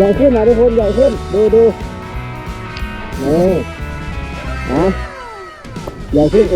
หญ่ขึ้นนะทุกคนใหญ่ขึ้น ดูดูนี่นะใหญ่ขึ้น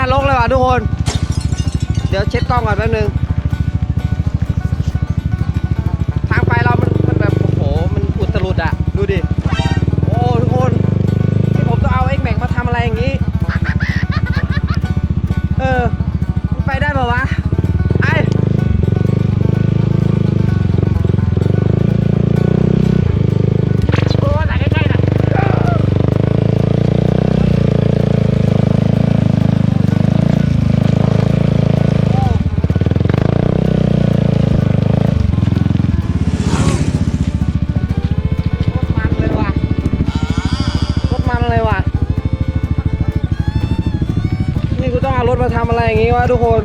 นรกเลยว่ะทุกคน เดี๋ยวเช็ดกล้องก่อนแป๊บนึง ว่าทุกคน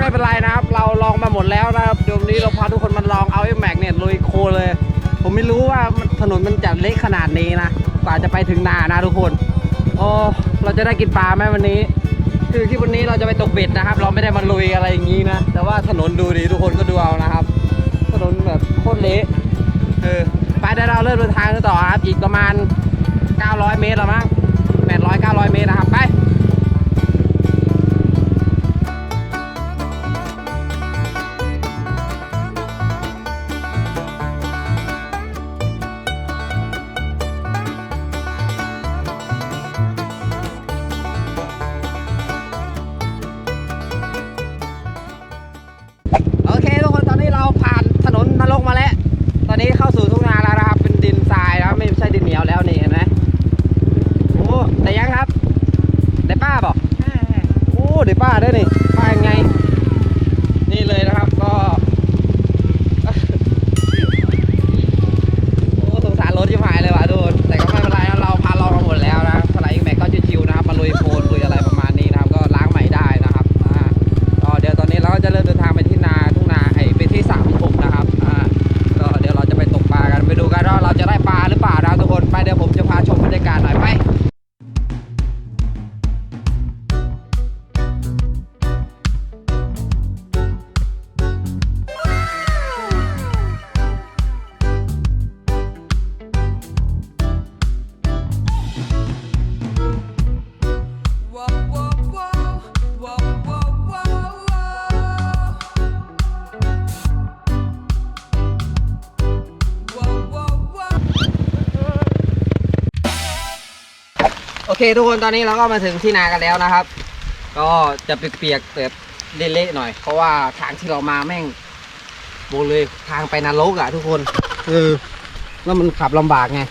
ไม่เป็นไรนะครับ เราลองมาหมดแล้วนะครับเดี๋ยวนี้เราพาทุกคนมาลองเอาไอ้แม็กเนี่ยลุยโคเลย ผมไม่รู้ว่าถนนมันจะเล็กขนาดนี้นะ กว่าจะไปถึงนานะทุกคนโอ้เราจะได้กินปลาไหมวันนี้ คือคลิปวันนี้เราจะไปตกเบ็ดนะครับ เราไม่ได้มาลุยอะไรอย่างนี้นะ แต่ว่าถนนดูดีทุกคนก็ดูเอานะครับ ถนนแบบโคตรเละเออไปเดี๋ยวเราเริ่มเดินทางต่อครับ อีกประมาณ 900 เมตรหรือมั้ง800 900 เมตรนะครับ ไป โอเคทุกคนตอนนี้เราก็มาถึงที่นากันแล้วนะครับ ก็จะเปียกๆแบบเละๆหน่อย เพราะว่าทางที่เรามาแม่งโบเลยทางไปนรกอะทุกคนเออแล้วมันขับลำบากไง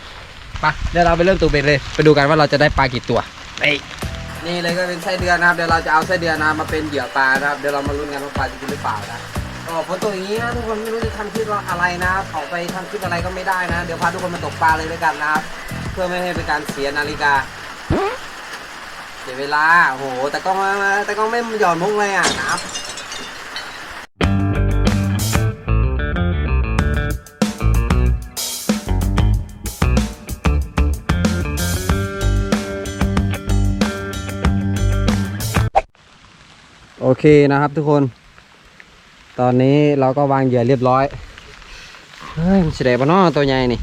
ไปเดี๋ยวเราไปเริ่มตัวเบ็ดเลย ไปดูกันว่าเราจะได้ปลากี่ตัวไปนี่เลยก็เป็นไส้เดือนนะครับเดี๋ยวเราจะเอาไส้เดือนนะมาเป็นเหยื่อปลานะครับเดี๋ยวเรามาลุ้นกันว่าปลาจะกินหรือเปล่านะก็ฝนตกอย่างนี้นะทุกคนไม่รู้จะทำคลิปอะไรนะออกไปทำคลิปอะไรก็ไม่ได้นะ เดี๋ยวพาทุกคนมาตกปลาเลยด้วยกันนะครับเพื่อไม่ให้เป็นการเสียนาฬิกา เสียเวลา โห แต่กล้องมาแต่กล้องไม่หย่อนมุกเลยอะนะครับโอเคนะครับทุกคน ตอนนี้เราก็วางเหยื่อเรียบร้อย เฮ้ยมันเฉลยปะเนาะตัวใหญ่นี่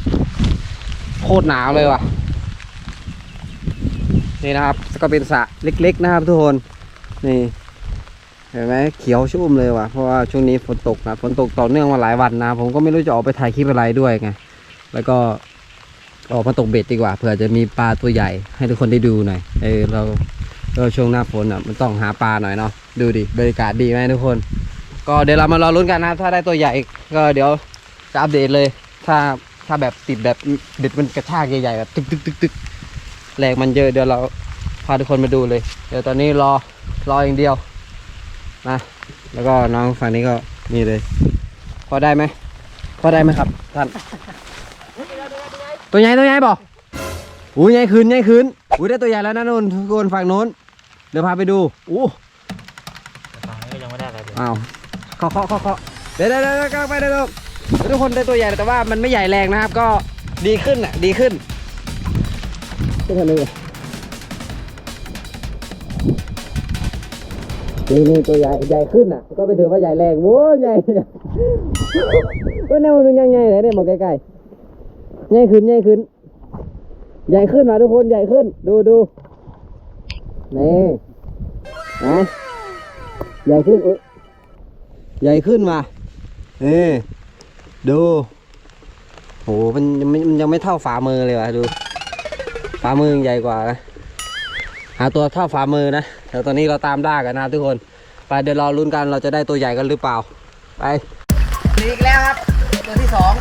โคตรหนาวเลยว่ะ นี่นะครับก็เป็นสระเล็ก ๆ นะครับทุกคนนี่เห็นไหมเขียวชุ่มเลยว่ะเพราะว่าช่วงนี้ฝนตกนะฝนตกต่อเนื่องมาหลายวันนะผมก็ไม่รู้จะออกไปถ่ายคลิปอะไรด้วยไงแล้วก็ออกมาตกเบ็ดดีกว่าเผื่อจะมีปลาตัวใหญ่ให้ทุกคนได้ดูหน่อยเออเราเราช่วงหน้าฝนอะมันต้องหาปลาหน่อยเนาะดูดิบรรยากาศดีไหมทุกคน ก็เดี๋ยวเรามารอลุ้นกันนะถ้าได้ตัวใหญ่ก็เดี๋ยวจะอัปเดตเลย ถ้าถ้าแบบติดแบบเด็ดมันกระชากใหญ่ๆแบบตึกตึกตึกตึก แรงมันเยอะเดี๋ยวเราพาทุกคนมาดูเลย เดี๋ยวตอนนี้รอรออย่างเดียวนะแล้วก็น้องฝั่งนี้ก็นี่เลย พอได้ไหมพอได้ไหมครับท่านตัวใหญ่ตัวใหญ่บอกอู้ใหญ่ขึ้นใหญ่ขึ้นอู้ได้ตัวใหญ่แล้วนะนุ่นทุกคนฝั่งโน้นเดี๋ยวพาไปดูอู้ตอนนี้ยังไม่ได้อะไรเลยอ้าวเคาะเคาะเคาะเคาะเดี๋ยวเดี๋ยวเดี๋ยวกำลังไปเดี๋ยวเดี๋ยวทุกคนได้ตัวใหญ่แต่ว่ามันไม่ใหญ่แรงนะครับ ก็ดีขึ้นอะดีขึ้น ขึ้นทางนี้นี่นี่ตัวใหญ่ใหญ่ขึ้นอะ ก็ไปถือว่าใหญ่แรงโว้ยใหญ่ก็แนวนึงยังไงเลยเนี่ยมองใกล้ๆใหญ่ขึ้นใหญ่ขึ้น ใหญ่ขึ้นมาทุกคนใหญ่ขึ้น ดูดูนี่นะใหญ่ขึ้นอุ๊ยใหญ่ขึ้นมาเออดูโหมันยังไม่มันยังไม่เท่าฝ่ามือเลยว่ะดู ฝ่ามือใหญ่กว่านะหาตัวเท่าฝ่ามือนะเดี๋ยวตอนนี้เราตามล่ากันนะทุกคนไปเดี๋ยวรอลุ้นกันเราจะได้ตัวใหญ่กันหรือเปล่า ไปอีกแล้วครับ ตัวที่สอง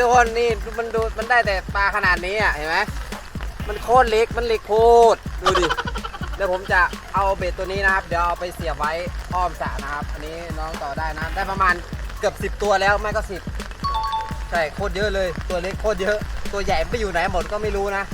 ทุกคนนี่มันดูมันได้แต่ปลาขนาดนี้อะเห็นไหมมันโคตรเล็กมันเล็กโคตรดูดิเดี๋ยวผมจะเอาเบ็ดตัวนี้นะครับ เดี๋ยวเอาไปเสียบไว้อ้อมสระนะครับ อันนี้น้องต่อได้นะได้ประมาณเกือบ 10 ตัวแล้วไม่ก็สิบใช่โคตรเยอะเลยตัวเล็กโคตรเยอะ ตัวใหญ่ไปอยู่ไหนหมดก็ไม่รู้นะ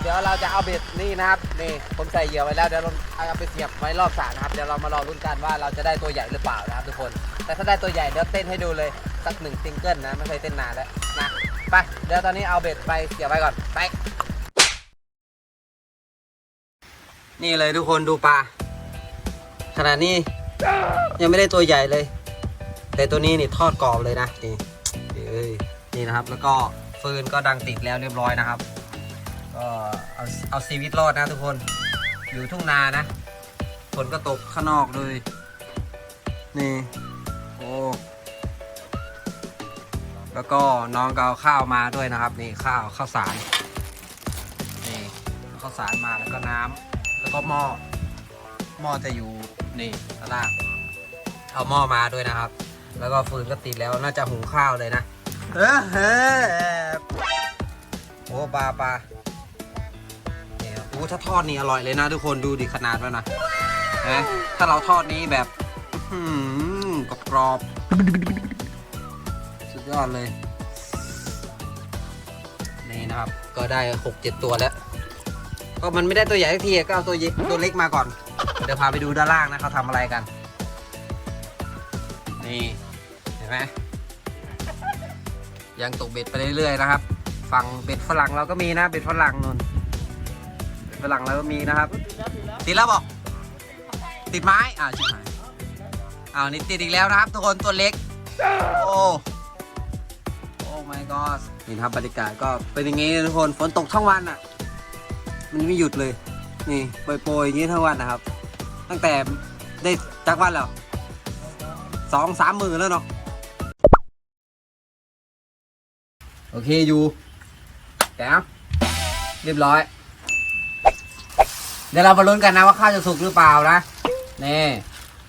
เดี๋ยวเราจะเอาเบ็ดนี่นะครับนี่ผมใส่เหยื่อไว้แล้วเดี๋ยวเราเอาไปเสียบไว้รอบสระนะครับเดี๋ยวเรามารอลุ้นกันว่าเราจะได้ตัวใหญ่หรือเปล่านะครับทุกคน แต่ถ้าได้ตัวใหญ่เดี๋ยวเต้นให้ดูเลยสักหนึ่งซิงเกิลนะไม่เคยเต้นนานแล้ว นะไปเดี๋ยวตอนนี้เอาเบ็ดไปเสียบไว้ก่อนไป นี่เลยทุกคนดูปลาขนาดนี้ยังไม่ได้ตัวใหญ่เลย แต่ตัวนี้นี่ทอดกรอบเลยนะนี่เอ้ยนี่นะครับ แล้วก็ฟืนก็ดังติดแล้วเรียบร้อยนะครับก็เอาเอาชีวิตรอดนะทุกคนอยู่ทุ่งนานะฝนก็ตกข้างนอกเลย นี่ โอ้ แล้วก็น้องก็เอาข้าวมาด้วยนะครับนี่ข้าวข้าวสารนี่ข้าวสารมาแล้วก็น้ำแล้วก็หม้อหม้อจะอยู่นี่ข้างล่างเอาหม้อมาด้วยนะครับ แล้วก็ฟืนก็ติดแล้วน่าจะหุงข้าวเลยนะเฮ้โอ้ปลาปลาเนี่ยโอ้ถ้าทอดนี่อร่อยเลยนะทุกคนดูดิขนาดมันนะนไหมถ้าเราทอดนี้แบบกรอบๆ ยอดเลย นี่นะครับ ก็ได้หกเจ็ดตัวแล้ว ก็มันไม่ได้ตัวใหญ่สักทีก็เอาตัวเล็กตัวเล็กมาก่อน เดี๋ยวพาไปดูด้านล่างนะเขาทำอะไรกัน นี่เห็นไหมยังตกเบ็ดไปเรื่อยๆนะครับ ฝั่งเบ็ดฝรั่งเราก็มีนะเบ็ดฝรั่งนนเบ็ดฝรั่งเราก็มีนะครับ ติดแล้วบอก ติดไม้อ่าชิบหายอ้าวนี่ติดอีกแล้วนะครับ ทุกคนตัวเล็ก โอ้โอ้ my god นี่ครับบรรยากาศก็เป็นอย่างงี้ทุกคนฝนตกทั้งวันอะ มันไม่หยุดเลย นี่โปรยๆอย่างนี้ทั้งวันนะครับ ตั้งแต่ได้จักวันแล้วสองสามมือแล้วเนาะโอเคอยู่แก้วเรียบร้อย เดี๋ยวเรามาลุ้นกันนะว่าข้าวจะสุกหรือเปล่านะนี่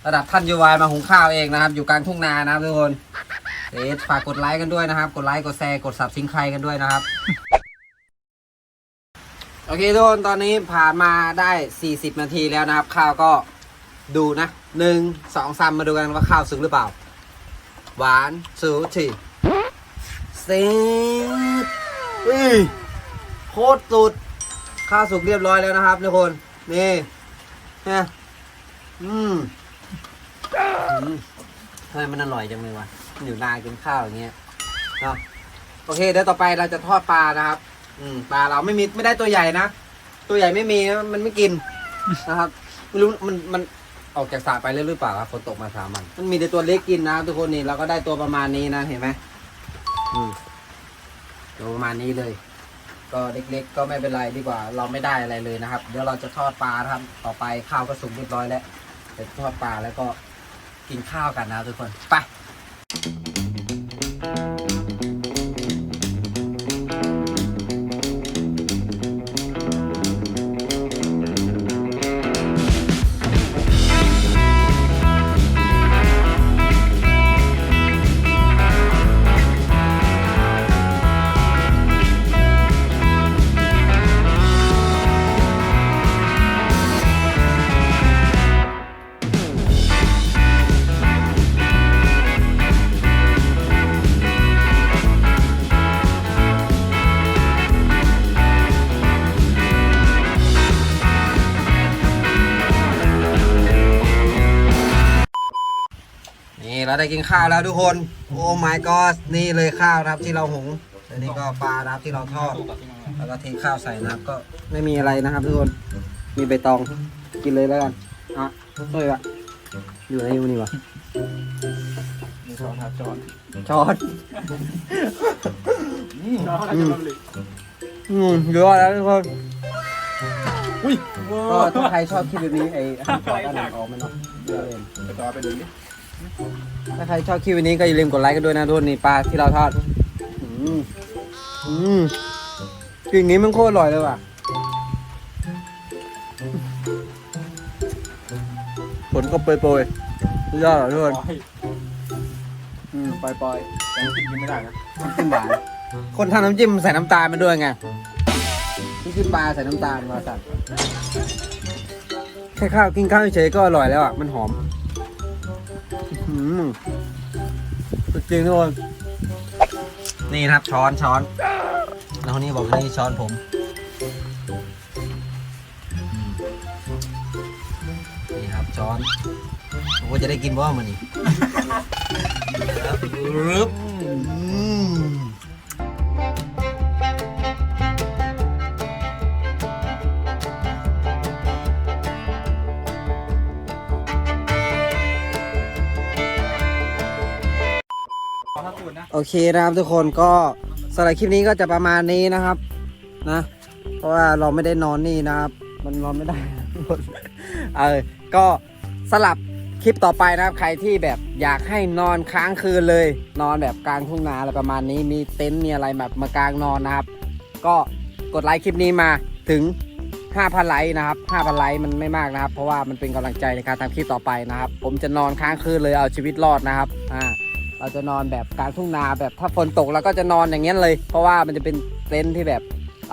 ระดับท่านยูวายมาหุงข้าวเองนะครับ อยู่กลางทุ่งนานะครับทุกคน เอ๊ฝากกดไลค์กันด้วยนะครับ กดไลค์กดแชร์กดสับสิงใครกันด้วยนะครับ โอเคทุกคนตอนนี้ผ่านมาได้ 40 นาทีแล้วนะครับ ข้าวก็ดูนะหนึ่งสองสามมาดูกันว่าข้าวสุกหรือเปล่า หวานสูทีเซ็ตเฮ้ยโคตรสุด ข้าวสุกเรียบร้อยแล้วนะครับทุกคนนี่นะอืมอืมทำไมมันอร่อยจังเลยวะ อยู่นานกินข้าวอย่างเงี้ยเนาะโอเคเดี๋ยวต่อไปเราจะทอดปลานะครับ อืมปลาเราไม่มีไม่ได้ตัวใหญ่นะตัวใหญ่ไม่มีนะมันไม่กินนะครับไม่รู้มันมันออกจากสระไปแล้วหรือเปล่าครับฝนตกมาสามวันมันมีแต่ตัวเล็กกินนะทุกคนนี่เราก็ได้ตัวประมาณนี้นะเห็นไหมอืมตัวประมาณนี้เลย ก็เล็กๆก็ไม่เป็นไรดีกว่า เราไม่ได้อะไรเลยนะครับ เดี๋ยวเราจะทอดปลานะครับต่อไปข้าวก็สุกเรียบร้อยแล้วเดี๋ยวทอดปลาแล้วก็กินข้าวกันนะทุกคนไป เราได้กินข้าวแล้วทุกคน โอ้ my god นี่เลยข้าวนะครับที่เราหุงอันนี้ก็ปลานะครับที่เราทอด แล้วก็เทข้าวใส่นะครับก็ไม่มีอะไรนะครับทุกคน มีใบตองกินเลยแล้วกันอะเฮ้ยอะอยู่ไหนอยู่นี่วะมีช้อนครับช้อนช้อนช้อนอืมอืมเยอะแล้วทุกคนอุ้ยก็ถ้าใครชอบคลิปแบบนี้ไอ้ห้ามขอด้านหลังออกไหมเนาะเดี๋ยวเล่นไปต่อไปดูดิ ถ้าใครชอบคลิปวันนี้ก็อย่าลืมกดไลค์กันด้วยนะทุกคนนี่ปลาที่เราทอดอืมอืมกลิ่นนี้มันโคตรอร่อยเลยว่ะฝนก็โปรยๆสุดยอดเหรอทุกคนอืมปล่อยแต่กินกินไม่ได้นะๆน้ำจิ้มหวานคนทำน้ำจิ้มใส่น้ำตาลมาด้วยไงน้ำจิ้มปลาใส่น้ำตาลมาสั่แค่ข้าวกินข้าวเฉยๆก็อร่อยแล้วอะมันหอม อืมสุดจริงทุกคนนี่นะครับช้อนช้อนแล้วคนนี้บอกว่านี่ช้อนผมอืมนี่ครับช้อนผมก็จะได้กินว่ามันนี่ครับ โอเคนะครับทุกคนก็สำหรับคลิปนี้ก็จะประมาณนี้นะครับนะ เพราะว่าเราไม่ได้นอนนี่นะครับ มันนอนไม่ได้ เออก็สลับคลิปต่อไปนะครับใครที่แบบอยากให้นอนค้างคืนเลย นอนแบบกลางทุ่งนาอะไรประมาณนี้มีเต็นท์มีอะไรแบบมากลางนอนนะครับ ก็กดไลค์คลิปนี้มาถึง 5,000 ไลค์นะครับ 5,000 ไลค์มันไม่มากนะครับ เพราะว่ามันเป็นกำลังใจในการทำคลิปต่อไปนะครับ ผมจะนอนค้างคืนเลยเอาชีวิตรอดนะครับอ่า เราจะนอนแบบกลางทุ่งนาแบบถ้าฝนตกเราก็จะนอนอย่างเงี้ยเลย เพราะว่ามันจะเป็นเต็นท์ที่แบบ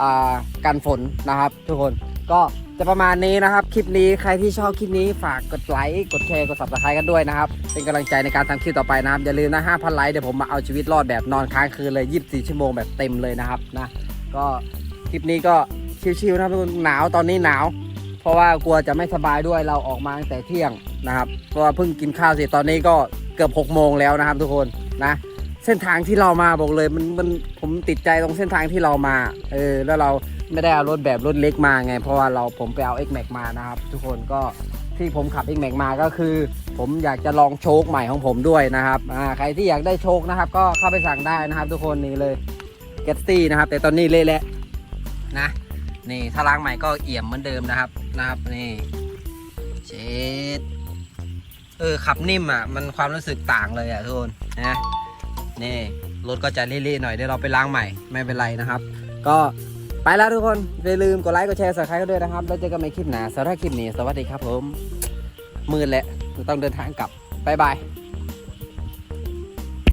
อ่ากันฝนนะครับ ทุกคนก็จะประมาณนี้นะครับ คลิปนี้ใครที่ชอบคลิปนี้ฝากกดไลค์กดแชร์กด subscribe กันด้วยนะครับ เป็นกำลังใจในการทำคลิปต่อไปนะครับ อย่าลืมนะ5,000ไลค์เดี๋ยวผมมาเอาชีวิตรอดแบบนอนค้างคืนเลย 24 ชั่วโมงแบบเต็มเลยนะครับนะก็คลิปนี้ก็ชิวๆนะครับทุกคนหนาวตอนนี้หนาว เพราะว่ากลัวจะไม่สบายด้วยเราออกมาตั้งแต่เที่ยงนะครับเพราะว่าเพิ่งกินข้าวเสร็จตอนนี้ก็ กือบ6โมงแล้วนะครับ ทุกคนนะเส้นทางที่เรามาบอกเลยมันมันผมติดใจตรงเส้นทางที่เรามา เออ แล้วเราไม่ได้เอารถแบบรถเล็กมาไง เพราะว่าเราผมไปเอา X Max มานะครับ ทุกคนก็ที่ผมขับ X Max มาก็คือ ผมอยากจะลองโชคใหม่ของผมด้วยนะครับอ่าใครที่อยากได้โชคนะครับ ก็เข้าไปสั่งได้นะครับ ทุกคนนี่เลยเกตตี้นะครับ แต่ตอนนี้เละแล้วนะ นี่ถ้าล้างใหม่ก็เอี่ยมเหมือนเดิมนะครับนะครับนี่เช็ด เออขับนิ่มอะมันความรู้สึกต่างเลยอะทุกคนนะนี่รถก็จะเละๆหน่อยเดี๋ยวเราไปล้างใหม่ไม่เป็นไรนะครับ ก็ไปแล้วทุกคนอย่าลืมกดไลค์กดแชร์สับสไครต์กันด้วยนะครับแล้วเจอกันใหม่คลิปหน้าสำหรับคลิปนี้สวัสดีครับผมมืดแล้วต้องเดินทางกลับบ๊ายบาย